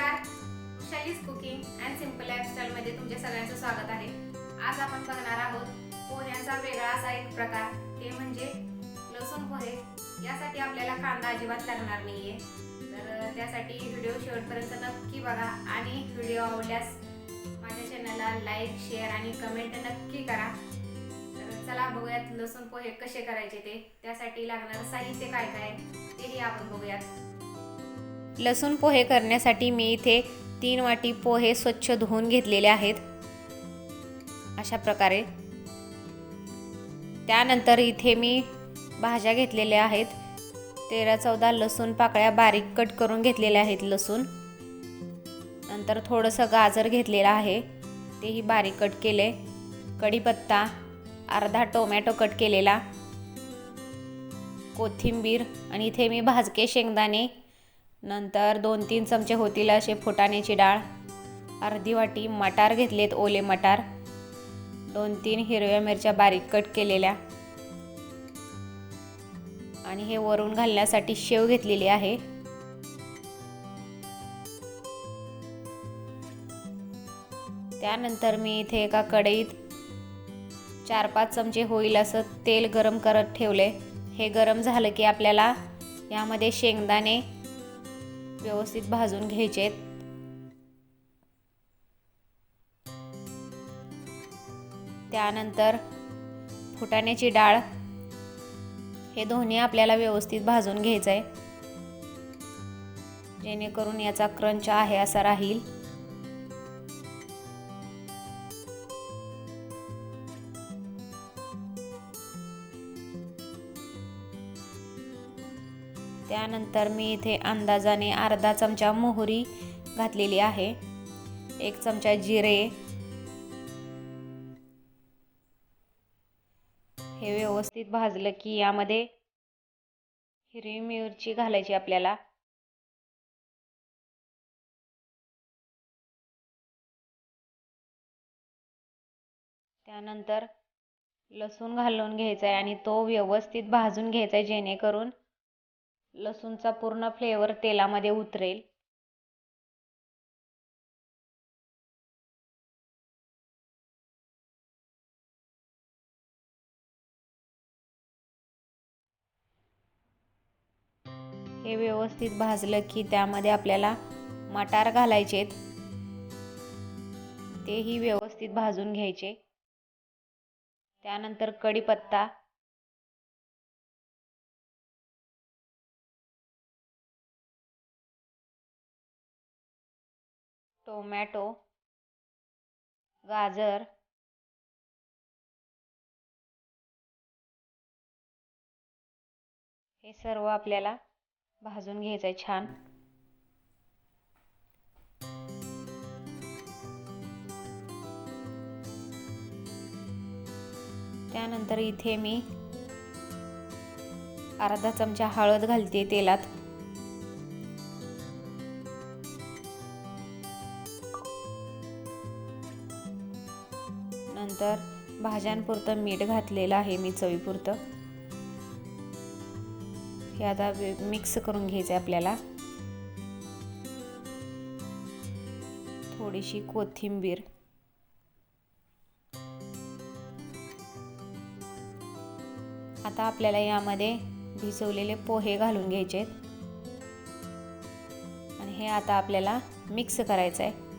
नमस्कार. Vaishali's cooking and simple लाईफस्टाईलमध्ये तुमच्या सगळ्यांचं स्वागत आहे. आज आपण बघणार आहोत पोह्यांचा वेगळा असा एक प्रकार. ते म्हणजे लसूण पोहे. यासाठी आपल्याला कांदा अजिबात लागणार नाहीये. तर त्यासाठी व्हिडिओ शेवटपर्यंत नक्की बघा आणि व्हिडिओ आवडल्यास माझ्या चॅनलला लाईक शेअर आणि कमेंट नक्की करा. तर चला बघूयात लसूण पोहे कसे करायचे ते. त्यासाठी लागणारं साहित्य काय काय तेही आपण बघूयात. लसूण पोहे करण्यासाठी मी इथे तीन वाटी पोहे स्वच्छ धुवून घेतलेले आहेत. अशा प्रकारे. त्यानंतर इथे मी भाज्या घेतलेल्या आहेत. तेरा चौदा लसूण पाकळ्या बारीक कट करून घेतलेल्या आहेत लसूण. नंतर थोडंसं गाजर घेतलेलं आहे. तेही बारीक कट केले. कढीपत्ता अर्धा टोमॅटो कट केलेला. कोथिंबीर आणि इथे मी भाजके शेंगदाणे नंतर दोन तीन चमचे होतील असे फुटाण्याची डाळ. अर्धी वाटी मटार घेतलेत ओले मटार. दोन तीन हिरव्या मिरच्या बारीक कट केलेल्या. आणि हे वरून घालण्यासाठी शेव घेतलेली आहे. त्यानंतर मी इथे एका कढईत चार पाच चमचे होईल असं तेल गरम करत ठेवले. हे गरम झालं की आपल्याला यामध्ये शेंगदाणे व्यवस्थित भाजून घ्यायचेत त्यानंतर फुटाण्याची डाळ हे दोन्ही आपल्याला व्यवस्थित भाजून घ्यायचं आहे जेणेकरून याचा क्रंच आहे असा राहील. त्यानंतर मी इथे अंदाजाने अर्धा चमचा मोहरी घातलेली आहे. एक चमचा जिरे. हे व्यवस्थित भाजलं की यामध्ये हिरवी मिरची घालायची आपल्याला. त्यानंतर लसूण घालून घ्यायचा आहे आणि तो व्यवस्थित भाजून घ्यायचा आहे जेणेकरून लसूणचा पूर्ण फ्लेवर तेलामध्ये उतरेल. हे व्यवस्थित भाजलं की त्यामध्ये आपल्याला मटार घालायचेत तेही व्यवस्थित भाजून घ्यायचे. त्यानंतर कढीपत्ता टोमॅटो गाजर हे सर्व आपल्याला भाजून घ्यायचं आहे छान. त्यानंतर इथे मी अर्धा चमचा हळद घालते तेलात. त्यानंतर भाज्यांपुरतं मीठ घातलेलं आहे मी चवीपुरतं. हे आता मिक्स करून घ्यायचं आहे आपल्याला. थोडीशी कोथिंबीर. आता आपल्याला यामध्ये भिजवलेले पोहे घालून घ्यायचे आहेत आणि हे आता आपल्याला मिक्स करायचं आहे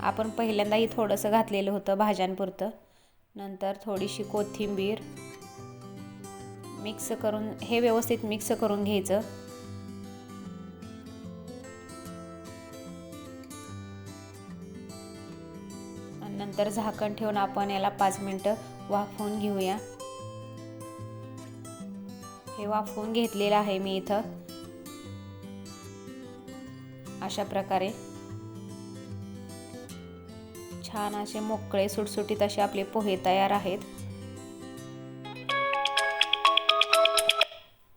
आपण पहिल्यांदाही थोडंसं घातलेलं होतं भाज्यांपुरतं. नंतर थोडीशी कोथिंबीर मिक्स करून हे व्यवस्थित मिक्स करून घ्यायचं. नंतर झाकण ठेवून आपण याला पाच मिनटं वाफवून घेऊया. हे वाफवून घेतलेलं आहे मी इथं. अशा प्रकारे. छान असे मोकळे सुटसुटीत असे आपले पोहे तयार आहेत.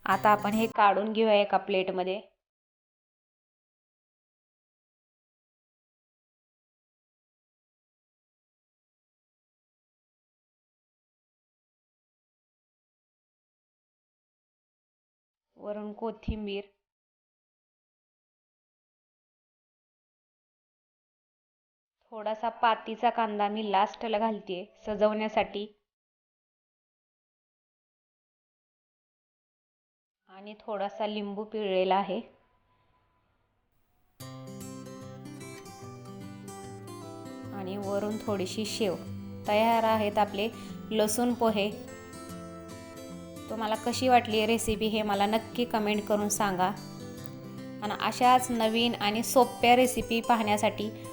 आता आपण हे काढून घेऊया एका प्लेटमध्ये. वरून कोथिंबीर थोडासा पातीचा कांदा मी लास्टला घालते सजवण्यासाठी. आणि थोडासा लिंबू पिळलेला आहे. आणि वरून थोडीशी शेव. तयार आहेत आपले लसूण पोहे. तुम्हाला कशी वाटली रेसिपी हे मला नक्की कमेंट करून सांगा. आणि अशाच नवीन आणि सोप्या रेसिपी पाहण्यासाठी